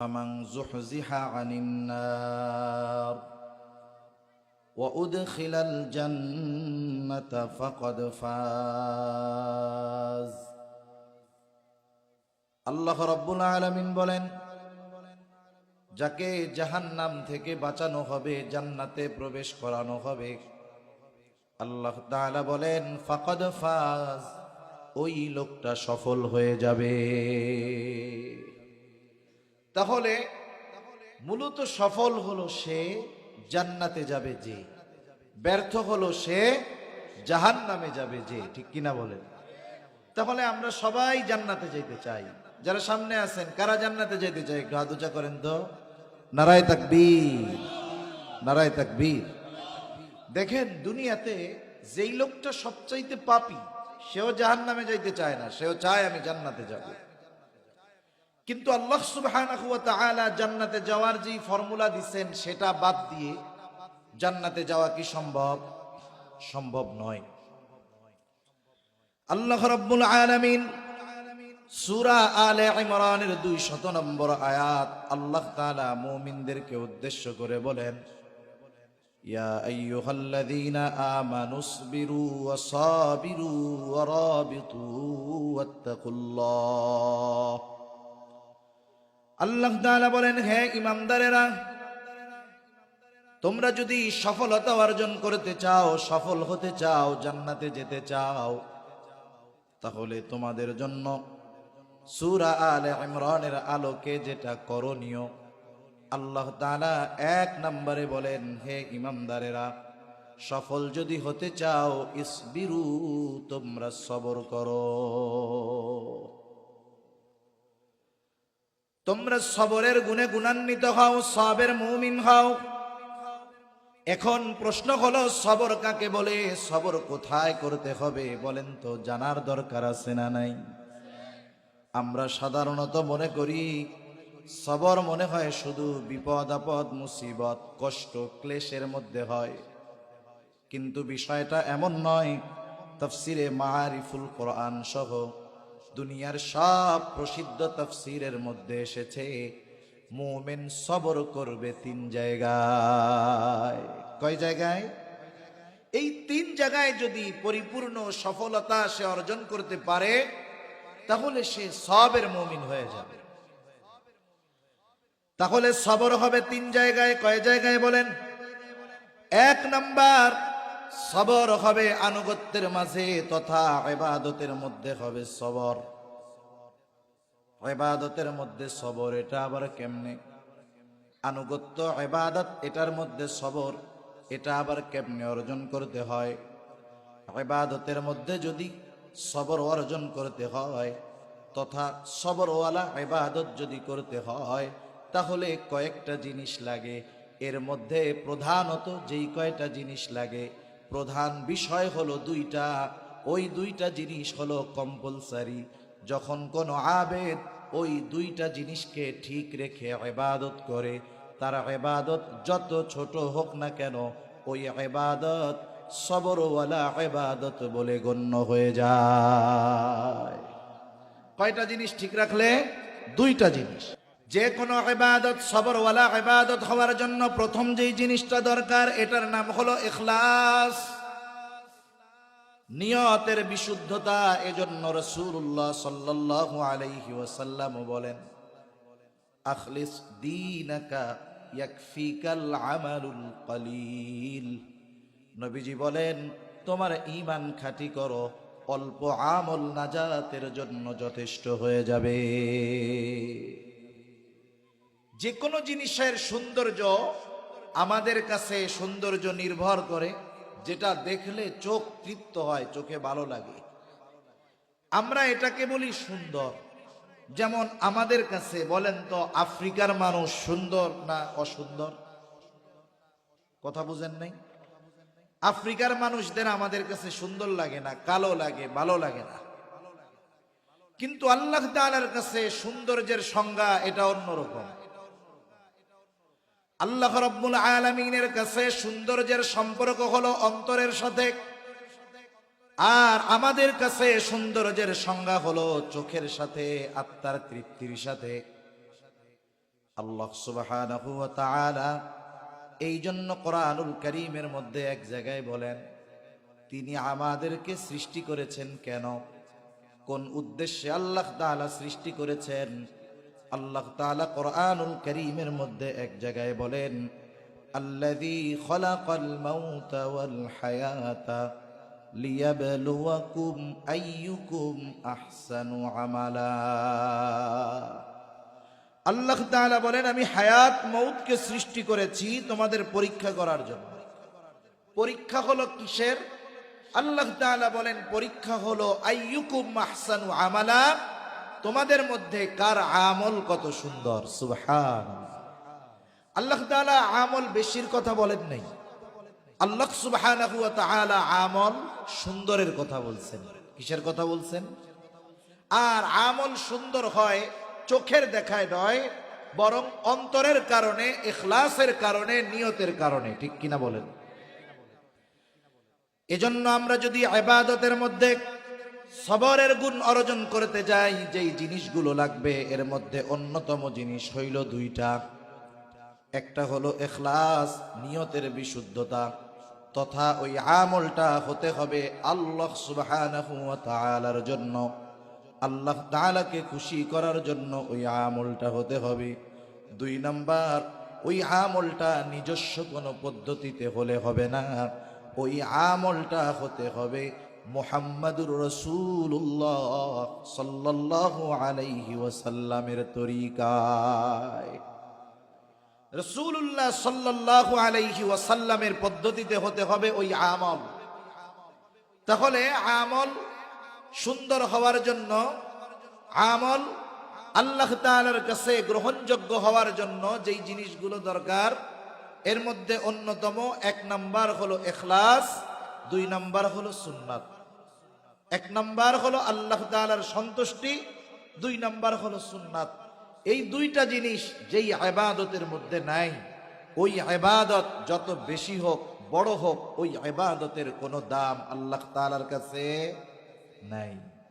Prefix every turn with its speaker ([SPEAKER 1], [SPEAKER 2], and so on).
[SPEAKER 1] فمن زحزح عن النار وادخل الجنه فقد فاز আল্লাহ রব্বুল আলামিন বলেন যাকে জাহান্নাম থেকে বাঁচানো হবে জান্নাতে প্রবেশ করানো হবে আল্লাহ তাআলা বলেন ফাকাদ ফাজ ওই লোকটা সফল হয়ে যাবে তাহলে মূলত সফল হলো সে জান্নাতে যাবে যে, ব্যর্থ হলো সে জাহান নামে যাবে যে, ঠিক কিনা বলেন? তাহলে আমরা সবাই জান্নাতে যেতে চাই। যারা সামনে আছেন, কারা জান্নাতে যেতে চাই একটু হাত উঁচা করেন তো। নারায় তাকবীর নারায় তাকবীর। দেখেন, দুনিয়াতে যেই লোকটা সবচাইতে পাপি, সেও জাহান নামে যাইতে চায় না, সেও চায় আমি জান্নাতে যাব। কিন্তু আল্লাহ সুবাহ জান্নাতে যাওয়ার যেই ফর্মুলা দিচ্ছেন সেটা বাদ দিয়ে জান্নাতে যাওয়া কি সম্ভব? সম্ভব নয়। আল্লাহ রব্বুল আলামিন সুরা আলে ইমরানের শত নম্বর আয়াত আল্লাহ তালা মোমিনদেরকে উদ্দেশ্য করে বলেন, ইয়া আমানুসবিরু আল্লাহ বলেন, হে ইমানদারেরা, তোমরা যদি সফলতা অর্জন করতে চাও, সফল হতে চাও, জান্নাতে যেতে চাও, তাহলে তোমাদের জন্য সূরা আলে ইমরানের আলোকে যেটা করণীয়, আল্লাহ তাআলা এক নম্বরে বলেন, হে ইমামদারেরা সফল যদি হতে চাও, ইসবিরু তোমরা সবর করো। তোমরা সবরের গুণে গুণান্বিত হও, সবের মুমিন হও। এখন প্রশ্ন হলো, সবর কাকে বলে? সবর কোথায় করতে হবে বলেন তো, জানার দরকার আছে না নাই? আমরা সাধারণত মনে করি, সবর মনে হয় শুধু বিপদ, আপদ, মুসিবত, কষ্ট, ক্লেশের মধ্যে হয়। কিন্তু বিষয়টা এমন নয় তফসিরে মারিফুল কোরআন সহ দুনিয়ার সব প্রসিদ্ধ তফসিরের মধ্যে এসেছে, মোমেন সবর করবে তিন জায়গায়। কয় জায়গায়? এই তিন জায়গায় যদি পরিপূর্ণ সফলতা সে অর্জন করতে পারে, তাহলে সে সবের মুমিন হয়ে যাবে। তাহলে সবর হবে তিন জায়গায়। কয় জায়গায় বলেন? এক নাম্বার সবর হবে আনুগত্যের মাঝে তথা এবাদতের মধ্যে হবে সবর। এবাদতের মধ্যে সবর, এটা আবার কেমনে? আনুগত্য, এবাদত, এটার মধ্যে সবর, এটা আবার কেমনে অর্জন করতে হয়? এবাদতের মধ্যে যদি সবর অর্জন করতে হয়, তথা সবরওয়ালা এবাদত যদি করতে হয়, তাহলে কয়েকটা জিনিস লাগে। এর মধ্যে প্রধানত যেই কয়টা জিনিস লাগে প্রধান বিষয় হলো দুইটা। ওই দুইটা জিনিস হলো কম্পালসারি যখন কোনো আবেদ ওই দুইটা জিনিসকে ঠিক রেখে এবাদত করে, তার এবাদত যত ছোট হোক না কেন, ওই এবাদত সবরওয়ালা এবাদত বলে গণ্য হয়ে যায়। কয়টা জিনিস ঠিক রাখলে? দুইটা জিনিস। যে কোনো এবাদত সবরওয়ালা এবাদত হওয়ার জন্য প্রথম যেই জিনিসটা দরকার, এটার নাম হলো এখলাস নিয়তের বিশুদ্ধতা এজন্য রসুল্লাহ সাল্লাল্লাহু আলাইহি ওয়াসাল্লাম বলেন, আখলিস দীনাকা ইয়াকফিকাল আমালুল কলিল। নবীজি বলেন, তোমার ঈমান খাঁটি করো, অল্প আমল নাজাতের জন্য যথেষ্ট হয়ে যাবে। যে কোনো জিনিসের সৌন্দর্য আমাদের কাছে সৌন্দর্য নির্ভর করে, যেটা দেখলে চোখ তৃপ্ত হয়, চোখে ভালো লাগে। আমরা এটাকে বলি সুন্দর। যেমন আমাদের কাছে, বলেন তো, আফ্রিকার মানুষ সুন্দর না অসুন্দর? কথা বুঝেন নাই? আফ্রিকার মানুষদের আমাদের কাছে সুন্দর লাগে না, কালো লাগে, ভালো লাগে না। কিন্তু আল্লাহ তাআলার কাছে সৌন্দর্যের সংজ্ঞা এটা অন্যরকম। আল্লাহ রব্বুল আলমিনের কাছে সৌন্দর্যের সম্পর্ক হলো অন্তরের সাথে। আর আমাদের কাছে সৌন্দর্যের সংজ্ঞা হলো চোখের সাথে, আত্মার তৃপ্তির সাথে। আল্লাহ তাআলা এই জন্য কোরআনুল করিমের মধ্যে এক জায়গায় বলেন, তিনি আমাদেরকে সৃষ্টি করেছেন কেন? কোন উদ্দেশ্যে আল্লাহ তাআলা সৃষ্টি করেছেন? আল্লাহ তাআলা কোরআনুল করিমের মধ্যে এক জায়গায় বলেন, আল্লাযী খলাকাল মাউতা ওয়াল হায়াতা লিয়াবলুয়াকুম আইয়ুকুম আহসানু আমালা। আল্লাহ তাআলা বলেন, আমি হায়াত মৌতকে সৃষ্টি করেছি তোমাদের পরীক্ষা করার জন্য। পরীক্ষা হলো কিসের? আল্লাহ তাআলা বলেন, পরীক্ষা হলো আইয়ুকুম আহসানু আমালা তোমাদের মধ্যে কার আমল কত সুন্দর? সুবহান আল্লাহ তাআলা আমল বেশির কথা বলেন নাই। আল্লাহ তাআলা আমল সুন্দরের কথা বলছেন। কিসের কথা বলছেন? আর আমল সুন্দর হয় চোখের দেখায় নয়, বরং অন্তরের কারণে এখলাসের কারণে, নিয়তের কারণে। ঠিক কিনা বলেন? এজন্য আমরা যদি আবাদতের মধ্যে সবরের গুণ অর্জন করতে যাই, যেই জিনিসগুলো লাগবে এর মধ্যে অন্যতম জিনিস হইল দুইটা। একটা হলো এখলাস, নিয়তের বিশুদ্ধতা, তথা ওই আমলটা হতে হবে আল্লাহ তাআলার জন্য। আল্লাহ তাআলাকে খুশি করার জন্য ওই আমলটা হতে হবে। দুই নাম্বার, ওই আমলটা নিজস্ব কোনো পদ্ধতিতে হলে হবে না। ওই আমলটা হতে হবে মোহাম্মদুর রসুল্লাহ সাল্লাল্লাহু আলাইহি ওয়াসাল্লামের তরিকায়। রসুল্লাহ সাল্লাল্লাহু আলাইহি ওয়াসাল্লামের পদ্ধতিতে হতে হবে ওই আমল। তাহলে আমল সুন্দর হওয়ার জন্য, আমল আল্লাহ তাআলার কাছে গ্রহণযোগ্য হওয়ার জন্য যেই জিনিসগুলো দরকার, এর মধ্যে অন্যতম এক নাম্বার হলো এখলাস, দুই নাম্বার হলো সুন্নাত। এক নাম্বার হলো আল্লাহ তালার সন্তুষ্টি, দুই নাম্বার হলো সুন্নাত। এই দুইটা জিনিস যেই আবাদতের মধ্যে নাই, ওই আবাদত যত বেশি হোক, বড় হোক, ওই আবাদতের কোনো দাম আল্লাহ তালার কাছে নাই।